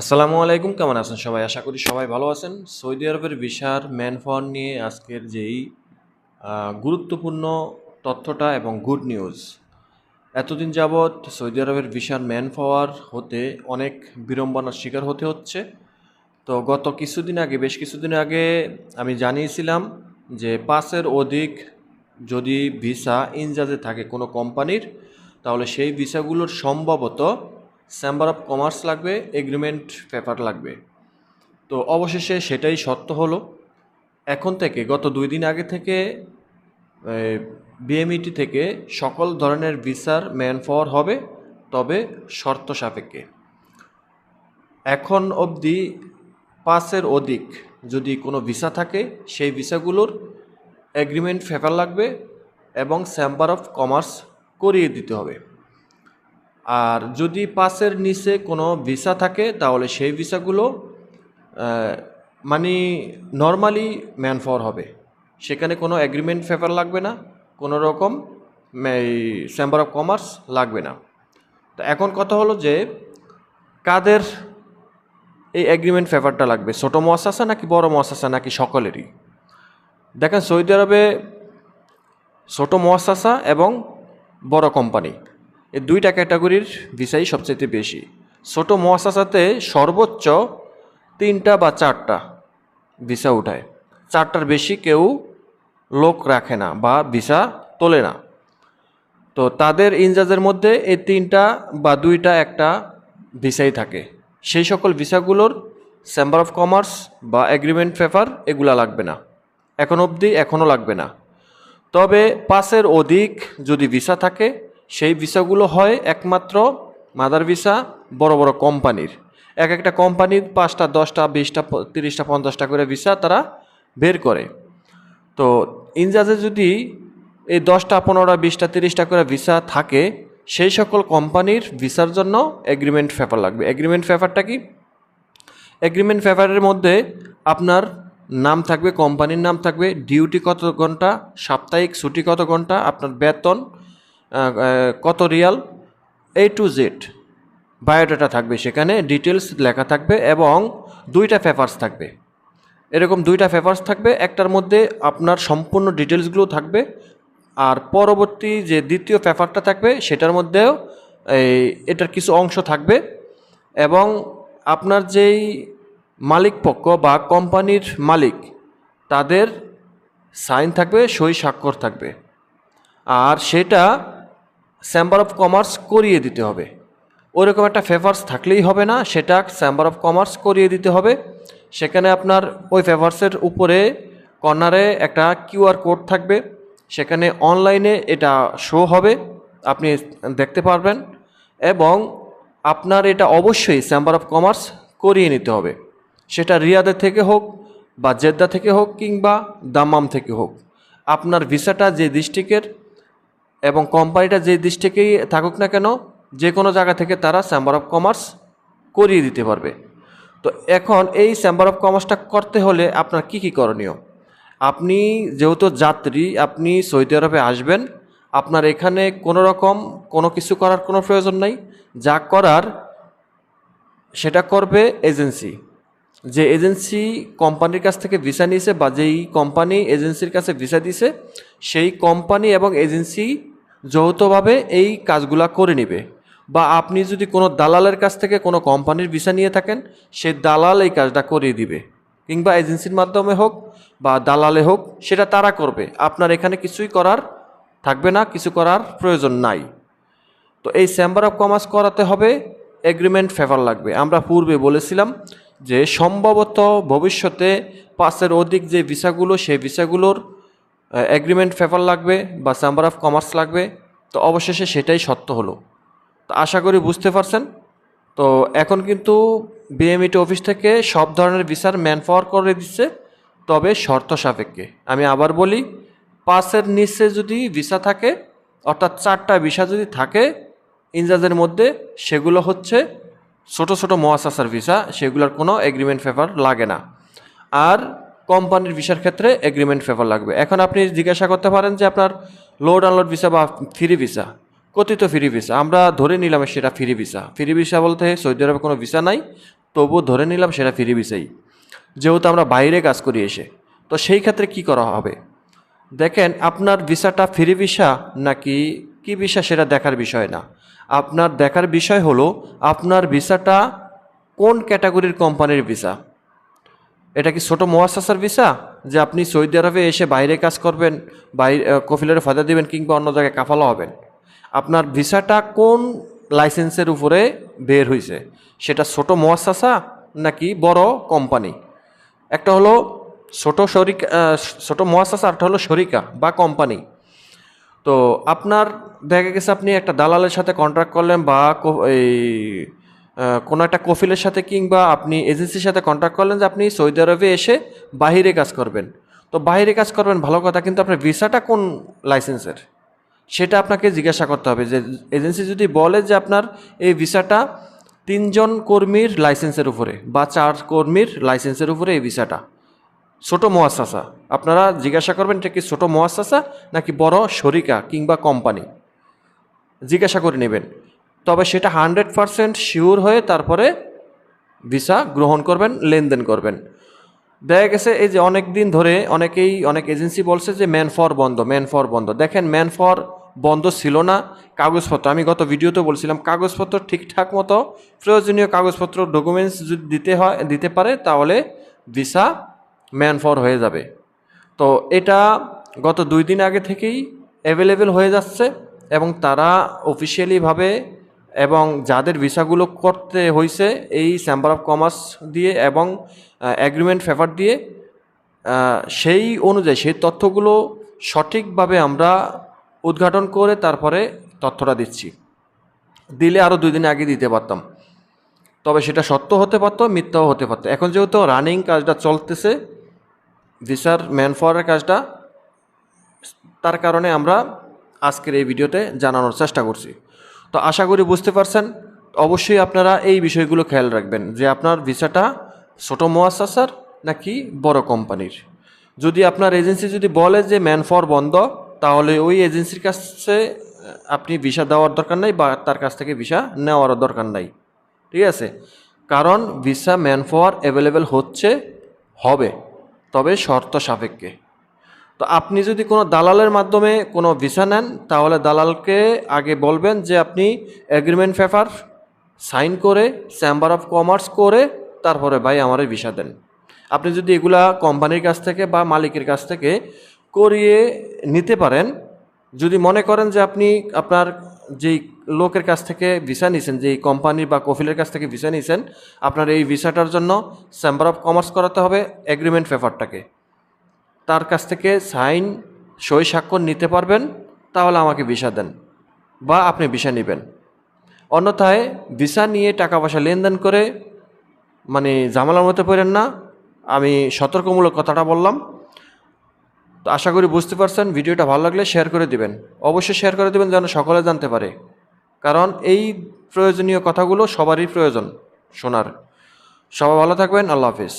আসসালামু আলাইকুম, কেমন আছেন সবাই? আশা করি সবাই ভালো আছেন। সৌদি আরবের ভিসার ম্যান নিয়ে আজকের যেই গুরুত্বপূর্ণ তথ্যটা এবং গুড নিউজ। এতদিন যাবৎ সৌদি আরবের ভিসার ম্যান পাওয়ার হতে অনেক বিড়ম্বনার শিকার হতে হচ্ছে। তো গত কিছুদিন আগে, বেশ কিছুদিন আগে আমি জানিয়েছিলাম যে পাঁচের অধিক যদি ভিসা ইনজাজে থাকে কোনো কোম্পানির, তাহলে সেই ভিসাগুলোর সম্ভবত চেম্বার অফ কমার্স লাগবে এগ্রিমেন্ট পেপার লাগবে। তো অবশেষে সেটাই সত্য হলো। এখন থেকে, গত দুই দিন আগে থেকে বিএমইটি থেকে সকল ধরনের ভিসার ম্যান পাওয়ার হবে, তবে শর্ত সাপেক্ষে। এখন অবধি পাঁচের অধিক যদি কোনো ভিসা থাকে, সেই ভিসাগুলোর এগ্রিমেন্ট পেপার লাগবে এবং চেম্বার অফ কমার্স করিয়ে দিতে হবে। আর যদি পাসের নিচে কোনো ভিসা থাকে, তাহলে সেই ভিসাগুলো মানে নর্মালি ম্যান পাওয়ার হবে। সেখানে কোনো এগ্রিমেন্ট পেপার লাগবে না, কোনো রকম চেম্বার অফ কমার্স লাগবে না। তো এখন কথা হলো যে, কাদের এই এগ্রিমেন্ট পেপারটা লাগবে? ছোটো মহাসাসা নাকি বড় মহাসাসা নাকি সকলেরই? দেখেন, সৌদি আরবে ছোটো মহাসাসা এবং বড় কোম্পানি এই দুইটা ক্যাটাগরির ভিসাই সবচেয়ে বেশি। ছোট মহাসাসাতে সর্বোচ্চ তিনটা বা চারটা ভিসা উঠায়। চারটার বেশি কেউ লোক রাখে না বা ভিসা তোলে না। তো তাদের ইনজাজের মধ্যে এই তিনটা বা দুইটা, একটা ভিসাই থাকে। সেই সকল ভিসাগুলোর চেম্বার অফ কমার্স বা এগ্রিমেন্ট পেপার এগুলা লাগবে না। এখন অবধি এখনও লাগবে না। তবে পাঁচের অধিক যদি ভিসা থাকে সেই ভিসাগুলো হয় একমাত্র মাদার ভিসা বড় বড় কোম্পানির এক একটা কোম্পানির পাঁচটা, দশটা, বিশটা তিরিশটা, পঞ্চাশটা করে ভিসা তারা বের করে। তো ইনজাজে যদি এই দশটা, পনেরোটা, বিশটা, তিরিশটা করে ভিসা থাকে, সেই সকল কোম্পানির ভিসার জন্য এগ্রিমেন্ট পেপার লাগবে। এগ্রিমেন্ট পেপারটা কি? এগ্রিমেন্ট পেপারের মধ্যে আপনার নাম থাকবে কোম্পানির নাম থাকবে ডিউটি কত ঘণ্টা, সাপ্তাহিক ছুটি কত ঘণ্টা, আপনার বেতন কত রিয়াল? এ টু জেড বায়োডাটা থাকবে সেখানে ডিটেলস লেখা থাকবে এবং দুইটা পেপারস থাকবে। এরকম দুইটা পেপারস থাকবে, একটার মধ্যে আপনার সম্পূর্ণ ডিটেলসগুলো থাকবে আর পরবর্তী যে দ্বিতীয় পেপারটা থাকবে, সেটার মধ্যেও এই এটার কিছু অংশ থাকবে এবং আপনার যেই মালিক পক্ষ বা কোম্পানির মালিক, তাদের সাইন থাকবে, সই স্বাক্ষর থাকবে। আর সেটা চেম্বার অফ কমার্স করিয়ে দিতে হবে। ওরকম একটা ফেভার্স থাকলেই হবে না, সেটা চেম্বার অফ কমার্স করিয়ে দিতে হবে। সেখানে আপনার ওই ফেভার্সের উপরে কর্নারে একটা কিউআর কোড থাকবে। সেখানে অনলাইনে এটা শো হবে, আপনি দেখতে পারবেন। এবং আপনার এটা অবশ্যই চেম্বার অফ কমার্স করিয়ে নিতে হবে। সেটা রিয়াদের থেকে হোক বা জেদ্দা থেকে হোক কিংবা দামাম থেকে হোক। আপনার ভিসাটা যে ডিস্ট্রিক্টের এবং কোম্পানিটা যে ডিস্ট্রিক্টেই থাকুক না কেন, যে কোনো জায়গা থেকে তারা চেম্বার অফ কমার্স করিয়ে দিতে পারবে। তো এখন এই চেম্বার অফ কমার্সটা করতে হলে আপনার কি কি করণীয়? আপনি যেহেতু যাত্রী, আপনি সৌদি আরবে আসবেন, আপনার এখানে কোনো রকম কোনো কিছু করার কোনো প্রয়োজন নাই। যা করার, সেটা করবে এজেন্সি। যে এজেন্সি কোম্পানির কাছ থেকে ভিসা নিয়েছে বা যেই কোম্পানি এজেন্সির কাছে ভিসা দিছে সেই কোম্পানি এবং এজেন্সি যৌথভাবে এই কাজগুলা করে নেবে। বা আপনি যদি কোনো দালালের কাছ থেকে কোনো কোম্পানির ভিসা নিয়ে থাকেন, সে দালাল এই কাজটা করিয়ে দিবে। কিংবা এজেন্সির মাধ্যমে হোক বা দালালে হোক, সেটা তারা করবে। আপনার এখানে কিছুই করার থাকবে না, কিছু করার প্রয়োজন নাই। তো এই চেম্বার অফ কমার্স করাতে হবে এগ্রিমেন্ট ফেভার লাগবে। আমরা পূর্বে বলেছিলাম যে সম্ভবত ভবিষ্যতে পাঁচের অধিক যে ভিসাগুলো, সেই ভিসাগুলোর এগ্রিমেন্ট পেপার লাগবে বা চেম্বার অফ কমার্স লাগবে, তো অবশেষে সেটাই সত্য হলো। তো আশা করি বুঝতে পারছেন। তো এখন কিন্তু বিএমইটি অফিস থেকে সব ধরনের ভিসার ম্যান পাওয়ার করে দিচ্ছে, তবে শর্ত সাপেক্ষে। আমি আবার বলি পাঁচের নিচে যদি ভিসা থাকে, অর্থাৎ চারটা ভিসা যদি থাকে, ইনজাজের মধ্যে সেগুলো হচ্ছে ছোট ছোট মহাসাসার ভিসা সেগুলোর কোনো এগ্রিমেন্ট পেপার লাগে না। আর কোম্পানির ভিসার ক্ষেত্রে এগ্রিমেন্ট পেপার লাগবে। এখন আপনি জিজ্ঞাসা করতে পারেন যে আপনার লোড আনলোড ভিসা বা ফ্রি ভিসা কথিত ফ্রি ভিসা আমরা ধরে নিলাম সেটা ফ্রি ভিসা ফ্রি ভিসা বলতে সৌদি আরবে কোনো ভিসা নাই, তবুও ধরে নিলাম সেটা ফ্রি ভিসাই যেহেতু আমরা বাইরে কাজ করি এসে, তো সেই ক্ষেত্রে কি করা হবে? দেখেন, আপনার ভিসাটা ফ্রি ভিসা নাকি কি ভিসা সেটা দেখার বিষয় না। আপনার দেখার বিষয় হলো, আপনার ভিসাটা কোন ক্যাটাগরির কোম্পানির ভিসা এটা কি ছোটো মোয়াসাসার ভিসা? যে আপনি সৌদি আরবে এসে বাইরে কাজ করবেন, বাইরে কফিলের ফায়দা দিবেন কিংবা অন্য জায়গায় কাফালা হবেন। আপনার ভিসাটা কোন লাইসেন্সের উপরে বের হয়েছে সেটা ছোটো মোয়াসাসা নাকি বড় কোম্পানি? একটা হলো ছোট শরিকা ছোট মোয়াসাসা একটা হলো শরিকা বা কোম্পানি। তো আপনার দেখা গেছে আপনি একটা দালালের সাথে কন্ট্রাক্ট করলেন বা এই কোনো একটা কফিলের সাথে কিংবা আপনি এজেন্সির সাথে কন্ট্যাক্ট করলেন যে আপনি সৌদি আরবে এসে বাহিরে কাজ করবেন। তো বাইরে কাজ করবেন, ভালো কথা, কিন্তু আপনার ভিসাটা কোন লাইসেন্সের সেটা আপনাকে জিজ্ঞাসা করতে হবে যে এজেন্সি যদি বলে যে আপনার এই ভিসাটা তিনজন কর্মীর লাইসেন্সের উপরে বা চার কর্মীর লাইসেন্সের উপরে এই ভিসাটা। ছোটো মোয়াসাসা আপনারা জিজ্ঞাসা করবেন এটা কি ছোটো মোয়াসাসা নাকি বড় শরিকা কিংবা কোম্পানি? জিজ্ঞাসা করে নেবেন। তবে সেটা হান্ড্রেড পারসেন্ট শিওর হয়ে তারপরে ভিসা গ্রহণ করবেন, লেনদেন করবেন। দেখা গেছে এই যে অনেক দিন ধরে অনেকেই, অনেক এজেন্সি বলছে যে ম্যান ফর বন্ধ ম্যান ফর বন্ধ। দেখেন ম্যান ফর বন্ধ ছিল না, কাগজপত্র, আমি গত ভিডিওতে বলছিলাম, কাগজপত্র ঠিকঠাক মতো, প্রয়োজনীয় কাগজপত্র ডকুমেন্টস যদি দিতে হয়, দিতে পারে, তাহলে ভিসা ম্যান ফর হয়ে যাবে। তো এটা গত দুই দিন আগে থেকেই অ্যাভেলেবেল হয়ে যাচ্ছে এবং তারা অফিসিয়ালিভাবে এবং যাদের ভিসাগুলো করতে হয়েছে এই চেম্বার অফ কমার্স দিয়ে এবং অ্যাগ্রিমেন্ট পেপার দিয়ে সেই অনুযায়ী সেই তথ্যগুলো সঠিকভাবে আমরা উদ্ঘাটন করে তারপরে তথ্যটা দিচ্ছি। দিলে আরও দুই দিন আগে দিতে পারতাম। তবে সেটা সত্য হতে পারতো, মিথ্যাও হতে পারতো। এখন যেহেতু রানিং কাজটা চলতেছে, ভিসার ম্যান পাওয়ারের কাজটা, তার কারণে আমরা আজকের এই ভিডিওতে জানানোর চেষ্টা করছি। তো আশা করি বুঝতে পারছেন। অবশ্যই আপনারা এই বিষয়গুলো খেয়াল রাখবেন যে আপনার ভিসাটা ছোটো মোয়াসাসার নাকি বড় কোম্পানির। যদি আপনার এজেন্সি যদি বলে যে ম্যান ফর বন্ধ, তাহলে ওই এজেন্সির কাছে আপনি ভিসা দেওয়ার দরকার নাই বা তার কাছ থেকে ভিসা নেওয়ারও দরকার নাই। ঠিক আছে? কারণ ভিসা ম্যান পাওয়ার অ্যাভেলেবেল হচ্ছে, হবে। তবে শর্ত সাপেক্ষে। তো আপনি যদি কোনো দালালের মাধ্যমে কোনো ভিসা নেন, তাহলে দালালকে আগে বলবেন যে আপনি এগ্রিমেন্ট পেপার সাইন করে চেম্বার অফ কমার্স করে, তারপরে ভাই আমার ভিসা দেন। আপনি যদি এগুলা কোম্পানির কাছ থেকে বা মালিকের কাছ থেকে করিয়ে নিতে পারেন, যদি মনে করেন যে আপনি আপনার যেই লোকের কাছ থেকে ভিসা নিছেন, যেই কোম্পানি বা কফিলের কাছ থেকে ভিসা নিয়েছেন আপনার এই ভিসাটার জন্য চেম্বার অফ কমার্স করাতে হবে এগ্রিমেন্ট পেপারটাকে তার কাছ থেকে সাইন, সই স্বাক্ষর নিতে পারবেন, তাহলে আমাকে ভিসা দেন বা আপনি ভিসা নেবেন। অন্যথায় ভিসা নিয়ে টাকা পয়সা লেনদেন করে মানে ঝামেলার মধ্যে পড়েন না, আমি সতর্কমূলক কথাটা বললাম। তো আশা করি বুঝতে পারছেন, ভিডিওটা ভালো লাগলে শেয়ার করে দিবেন। অবশ্যই শেয়ার করে দিবেন যেন সকলে জানতে পারে, কারণ এই প্রয়োজনীয় কথাগুলো সবারই প্রয়োজন শোনার। সবাই ভালো থাকবেন, আল্লাহ হাফিজ।